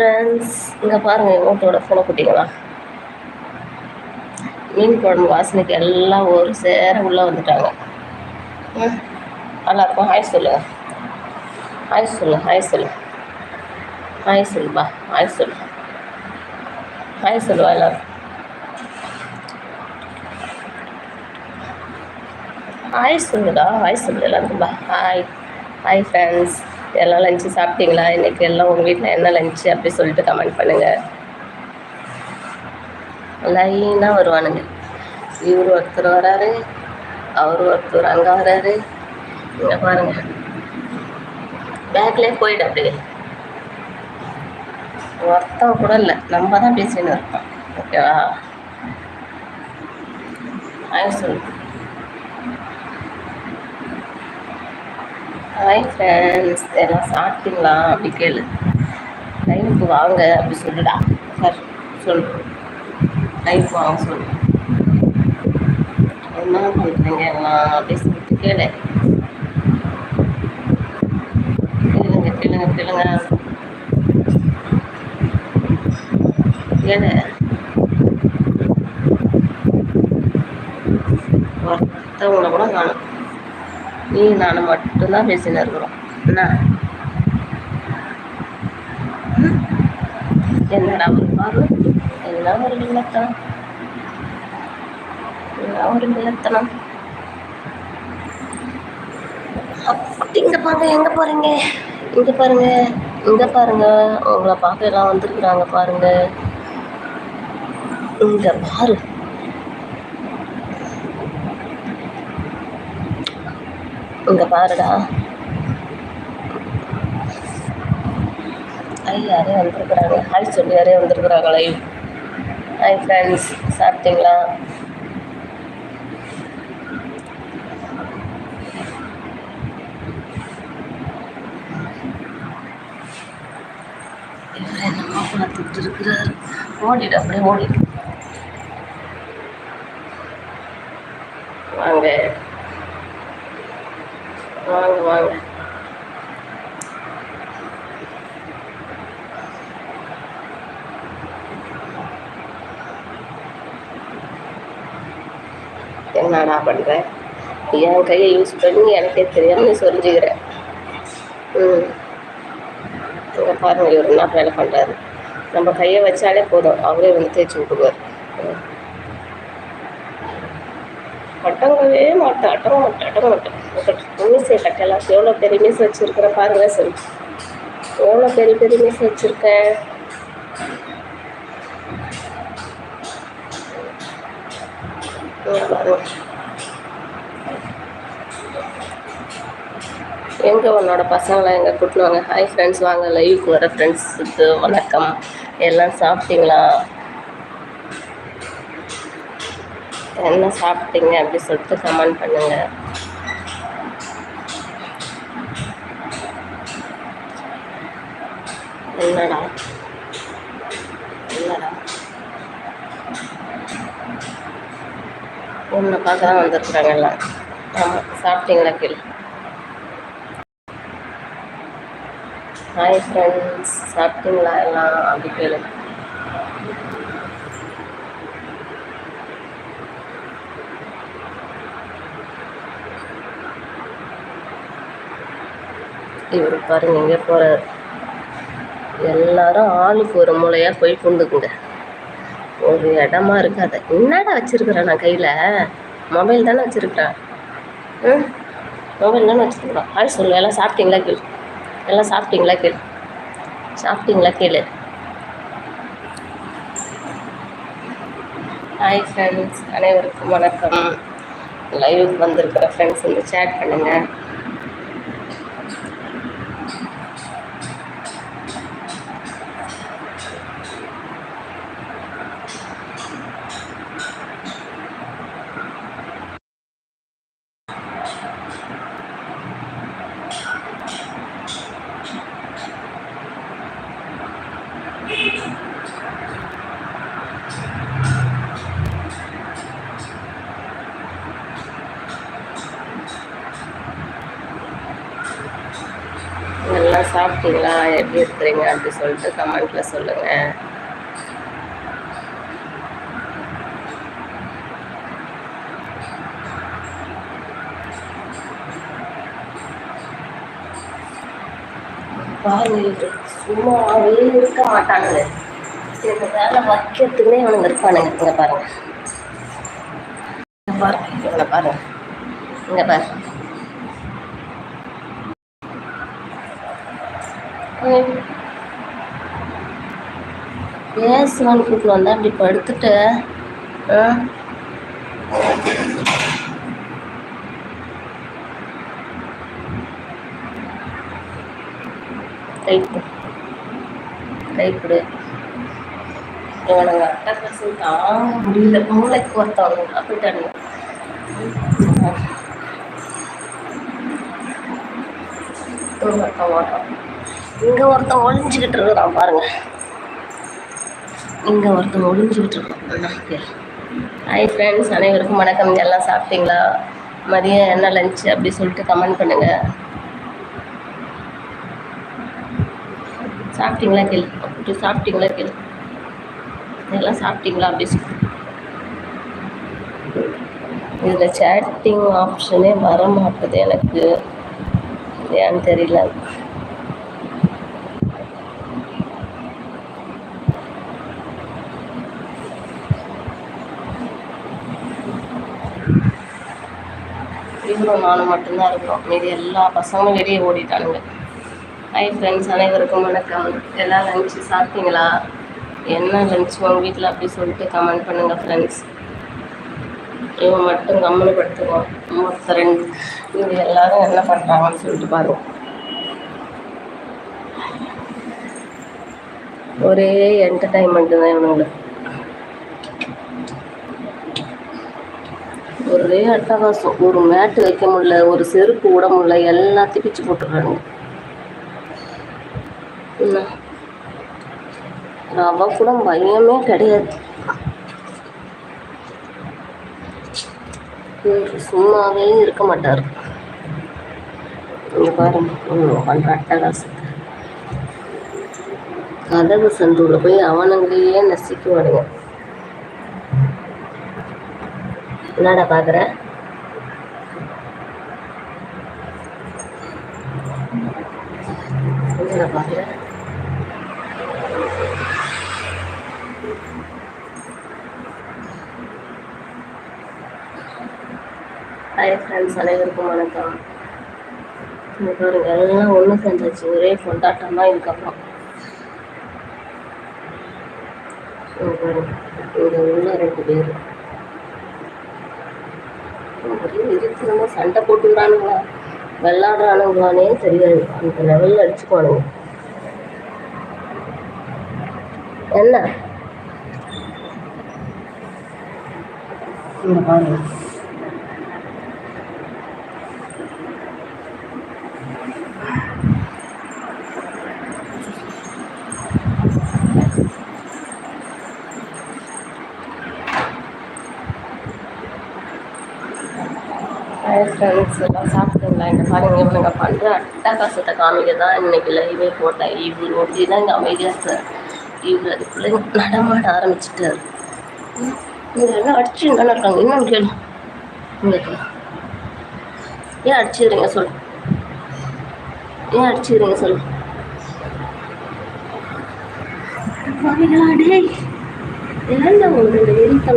Friends இங்கே பாருங்கள் எங்கள் வீட்டோட ஃபோனை குட்டிங்களா மீன் குழம்பு வாசனைக்கு எல்லாம் ஒரு சேர உள்ளே வந்துட்டாங்க. ம் நல்லாயிருக்கும் ஹாய் சொல்லுங்க ஹாய் சொல்லு ஹாய் சொல்லு. ஹாய் சொல்லுப்பா. ஹாய் சொல்லு. ஹாய் சொல்லுவா எல்லோரும் ஹாய் சொல்லுடா. ஹாய் சொல்லு எல்லாருக்கும்பா. ஹாய் ஹாய் ஃப்ரெண்ட்ஸ் எல்லாம் லஞ்சு சாப்பிட்டீங்களா? இன்றைக்கி எல்லாம் உங்கள் வீட்டில் என்ன லஞ்சு அப்படி சொல்லிட்டு கமெண்ட் பண்ணுங்கள் லைனாக வருவானுங்க. இவர் ஒருத்தர் வராரு அவர் ஒருத்தர் அங்கே வராரு. இங்கே பாருங்க. பேக்லேயே போயிடு அப்படியே. ஒருத்தம் கூட இல்லை. நம்ம தான் பேசின்னு இருக்கோம் ஓகேவா ஹாய் சொல்லு. ஹாய் ஃப்ரெண்ட்ஸ் எல்லாம் சாப்பிட்டீங்களா? அப்படி கேளு. லைனுக்கு வாங்க அப்படி சொல்லுடா. சார் சொல் லைனுக்கு வாங்க சொல்லு. என்ன பண்ணுறீங்க எல்லாம் அப்படி சொல்லிட்டு கேளு. கேளுங்க கேளுங்க கேளுங்க. கேளு. ஒருத்தவங்களை கூட காணும். நீ நான் மட்டும்தான் பேசின்னு இருக்கிறோம். என்ன? என்னடா ஒரு பாரு என்ன ஒரு வில்லத்தனம் என்ன ஒரு வில்லத்தனம் அப்படி இங்க பாருங்க எங்க பாருங்க? இங்க பாருங்க இங்க பாருங்க. உங்களை பார்க்க எல்லாம் வந்திருக்கிறாங்க பாருங்க. இங்க பாரு. இங்க பாருடா. ஐ யாரே வந்திருக்கிறாங்க. ஹாய் சொல்லி யாரே வந்திருக்கிறாங்க லைவ் ஹாய் ஃப்ரெண்ட்ஸ் சாப்பிட்டீங்களா? இவர் என்னமோ பார்த்துட்டு இருக்கிறாரு ஓடிடு அப்படியே ஓடிடு வாங்க வாங்க வாங்க என்னடா பண்ணுறேன் என் கையை யூஸ் பண்ணி எனக்கே தெரியாமல் நீ ம். இங்கே பாருங்க இவர் என்ன வேலை பண்ணுறாரு நம்ம கையை வச்சாலே போதும். அவரே வந்து தேய்ச்சி விட்டுக்குவார் அட்டங்கவே மாட்டேன் அட்டங்க மாட்டேன் அட்டங்க மாட்டேன் மீசை கட்டலாம் எவ்வளோ பெரிய மீசை வச்சுருக்கிறேன் பாருங்க சொல்லு எவ்வளோ பெரிய பெரிய மீசை வச்சுருக்கேன் எங்கே உன்னோட பசங்களை எங்கே கூட்டினுவாங்க ஹாய் ஃப்ரெண்ட்ஸ் வாங்க. லைவுக்கு வர ஃப்ரெண்ட்ஸுக்கு வணக்கம். எல்லாம் சாப்பிட்டீங்களா? என்ன சாப்பிட்டீங்க அப்படி சொல்லிட்டு கமெண்ட் பண்ணுங்க. என்னடா? உன்னை பார்க்க தான் வந்திருக்கிறாங்க எல்லாம் ஆமாம் சாப்பிட்டீங்களா கேளு ஹாய் ஃப்ரெண்ட்ஸ் சாப்பிட்டீங்களா எல்லாம்? அப்படி கேளு. இவர் பாருங்க எங்கே போகிறார் எல்லாரும் ஆளுக்கு ஒரு மூலையாக போய் கொண்டுக்குங்க ஒரு இடமா இருக்காது என்னடா வச்சிருக்கிறேன் நான் கையில்? மொபைல் தானே வச்சுருக்கிறேன் ம்? மொபைல் தானே வச்சுருக்கிறேன் ஹாய் சொல்லு எல்லாம் சாப்பிட்டீங்களா கேளு. எல்லாம் சாப்பிட்டீங்களா கேளு. சாப்பிட்டீங்களா கேளு. ஹாய் ஃப்ரெண்ட்ஸ் அனைவருக்கும் வணக்கம். லைவுக்கு வந்திருக்கிற ஃப்ரெண்ட்ஸ் வந்து சேட் பண்ணுங்கள் சாப்பிட்டீங்களா? எப்படி இருக்கிறீங்க? அப்படி சொல்லிட்டு கமெண்ட்ல சொல்லுங்க. பாருங்க சும்மாவே இருக்க மாட்டானுங்க. இந்த வேலை வைக்கிறதுக்குனே அவனுங்க இருப்பானுங்க. இங்கே பாருங்க. பாருங்க. இவனை பாருங்க. இங்கே பாரு பேசுவான்னு கூப்பிட்டு வந்தா? அப்படி படுத்துட்டு. கைப்பிடு கைப்பிடு இவனுங்க அட்டை பசங்க தாங்க முடியல. மூளைக்கு ஒருத்தவங்க அப்படிட்டானுங்க ஒருத்தன் ஓட்டம் இங்கே ஒருத்தன் ஒளிஞ்சுக்கிட்டு இருக்கிறான் பாருங்க. இங்கே ஒருத்தன் ஒளிஞ்சுக்கிட்டு இருக்கான் ஹாய் ஃப்ரெண்ட்ஸ் அனைவருக்கும் வணக்கம். எல்லாம் சாப்பிட்டீங்களா? மதியம் என்ன லஞ்சு அப்படி சொல்லிட்டு கமெண்ட் பண்ணுங்கள் சாப்பிட்டீங்களா கேளு. அப்படி சாப்பிட்டீங்களா கேளு. எல்லாம் சாப்பிட்டீங்களா அப்படி சொல்லி இதில் சேட்டிங் ஆப்ஷனே வர மாட்டுது எனக்கு. ஏன்னு தெரியல. இவரும் நானும் மட்டும்தான் இருக்கிறோம் மீதி எல்லா பசங்களும் வெளியே ஓடிட்டானுங்க. ஹை ஃப்ரெண்ட்ஸ் அனைவருக்கும் வணக்கம். எல்லாம் லஞ்சு சாப்பிட்டீங்களா? என்ன லஞ்ச் உங்கள் வீட்டில் அப்படி சொல்லிட்டு கமெண்ட் பண்ணுங்கள் ஃப்ரெண்ட்ஸ் இவன் மட்டும் கம்மனு படுத்துக்குவோம் மொத்த ரெண்டு இது எல்லாரும் என்ன பண்ணுறாங்கன்னு சொல்லிட்டு பாருவோம் ஒரே என்டர்டைன்மெண்ட்டு தான் இவனுங்களுக்கு. ஒரே அட்டகாசம். ஒரு மேட்டு வைக்க முடியல ஒரு செருப்பு விட முடியல எல்லாத்தையும் பிச்சு போட்டுடுறானுங்க. ரவா கூட பயமே கிடையாது. சும்மாவே இருக்க மாட்டார். இங்கே பாருங்க பண்ணுற அட்டகாசத்தை. கதவு சந்துள்ள போய் அவனங்களையே நசிக்குவானுங்க. என்னடா பார்க்குற என்னடா பார்க்குற ஹாய் ஃப்ரெண்ட்ஸ் அனைவருக்கும் வணக்கம். இங்கே பாருங்க எல்லாம் ஒன்று செஞ்சாச்சு ஒரே கொண்டாட்டம் தான் இதுக்கப்புறம் பாருங்க இங்கே உள்ள ரெண்டு பேர். ஒரே சண்டை போட்டுக்கிறானுங்களா? விளாடுறானுங்களானே தெரியாது அந்த லெவலில் அடிச்சுக்குவானுங்க. என்ன? பாருங்க. ஃப்ரெண்ட்ஸ் எல்லாம் சாப்பிட்டுங்களா இந்த பாருங்க இவனுங்க பண்ணுற அட்டகாசத்தை காமிக்க தான் இன்னைக்கு லைவே போட்டேன். இவர் ஒட்டி தான் இங்கே அமைதியாக சார் இவர் அதுக்குள்ளே நடமாட ஆரம்பிச்சிட்டார் இங்கே என்ன அடிச்சு தானே இருக்காங்க? இன்னும் கேளு. உங்களுக்கு ஏன் அடிச்சுக்கிறீங்க சொல் ஏன் அடிச்சுக்கிறீங்க சொல் டேய். ஏன்டா உங்களுக்கு இந்த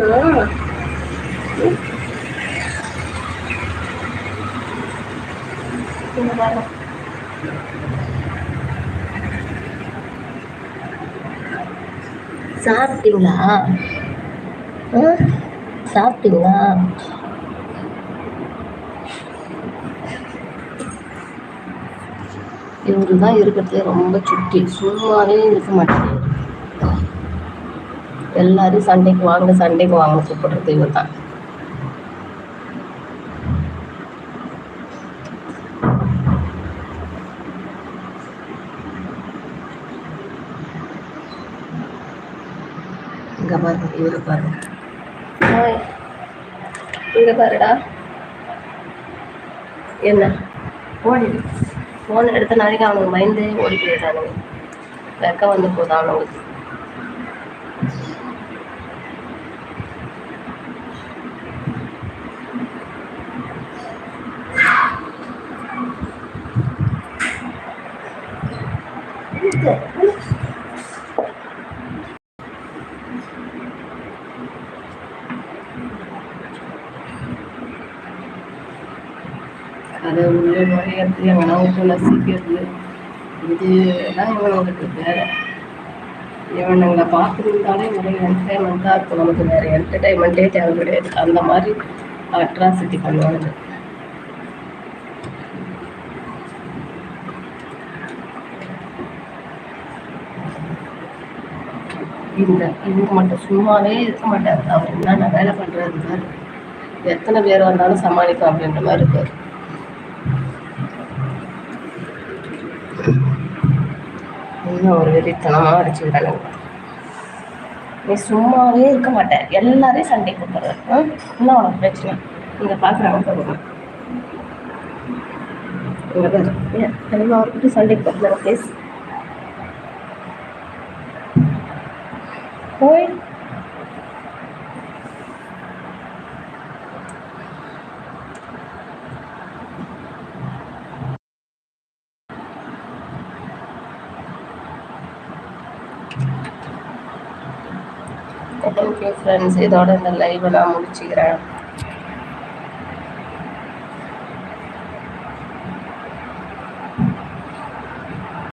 வெறித்தனம் சாப்பிட்டீங்களா சாப்பிட்டீங்களா? இவரு தான் இருக்கிறதே ரொம்ப சுட்டி. சும்மாவே இருக்க மாட்டேங்குது. எல்லாரும் சண்டைக்கு வாங்க சண்டைக்கு வாங்க கூப்பிடுறது இவர் தான் இங்கே பாருங்க இவரு பாருங்க. இங்கே பாருடா. என்ன? ஓடி ஃபோன் எடுத்த நாளைக்கு அவனுக்கு பயந்து ஓடி போயிடுறானுங்க வெக்க வந்து போதும் அவனுங்களுக்கு அதை உள்ள நுழையிறது எங்கன்னா விட்டு நசிக்கிறது இதுதான் இவனுங்களுக்கு வேலை. இவனுங்களை பார்த்துருந்தாலே நிறைய தான் இருக்கும். நமக்கு வேறு என்டர்டைன்மெண்ட்டே தேவை கிடையாது. அந்த மாதிரி அட்ராசிட்டி பண்ணுவாங்க இந்த இவங்க மட்டும் சும்மாவே இருக்க மாட்டார். அவர் என்னென்ன வேலை பண்ணுறாரு சார் எத்தனை பேர் வந்தாலும் சமாளிக்கும் அப்படின்ற மாதிரி இருக்கார் இன்னும் ஒரு வெறித்தனமாக அடிச்சுக்கிறானுங்க நீ சும்மாவே இருக்க மாட்டேன் எல்லாரையும் சண்டை கூப்பிடுற இன்னும் உனக்கு பிரச்சனை? இங்கே பார்க்குறாங்க பாருங்க இங்கே பாரு. ஏன்? தெளிவாக அவர்கிட்ட சண்டை கூப்பிடுறாங்க ப்ளீஸ் போய் தேங்க்யூ ஃப்ரெண்ட்ஸ் இதோட இந்த லைவை நான் முடிச்சுக்கிறேன்.